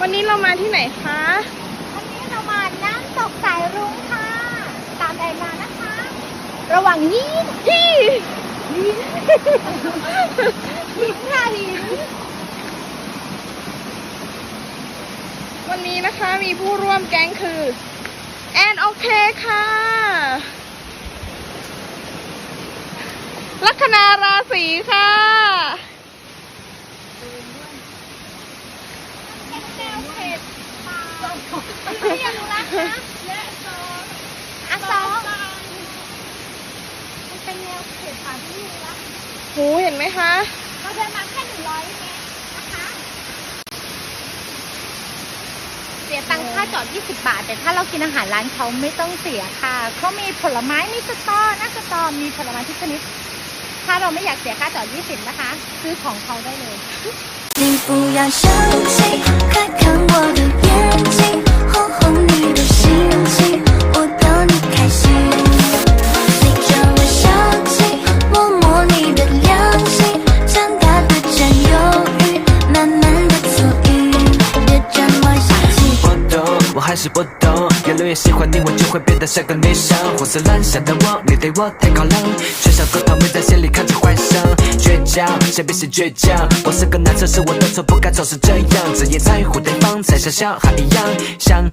วันนี้เรามาที่ไหนคะ วันนี้เรามาน้ำตกสายรุ้งค่ะ ตามแอนมานะคะ ระหว่างนี้ยี่หินค่ะหินวันนี้นะคะมีผู้ร่วมแก๊งคือ แอนโอเคค่ะ ลัคนาราศีค่ะ แนวเผ็ด ปลาไม่อยากรู้นะคะและซออะซอมันเป็นแนวเผ็ดป่าที่นี่ละ หูเห็นไหมคะ เราเดินมาแค่หนึ่งร้อยเมตรนะคะ เสียตังค่าจอด 20 บาท แต่ถ้าเรากินอาหารร้านเขาไม่ต้องเสียค่ะ เขามีผลไม้มีสตอหน้าสตอ มีผลไม้ทุกชนิด ถ้าเราไม่อยากเสียค่าจอด 20 นะคะ ซื้อของเขาได้เลย 你不要生气， 是不懂。越来越喜欢你，我就会变得像个女生。胡思乱想的我，你对我太高冷，缺少沟通，没在心里看着幻想。倔强，谁比谁倔强？我是个男生，是我的错，不该总是这样。只因在乎对方，才像小孩一样，想。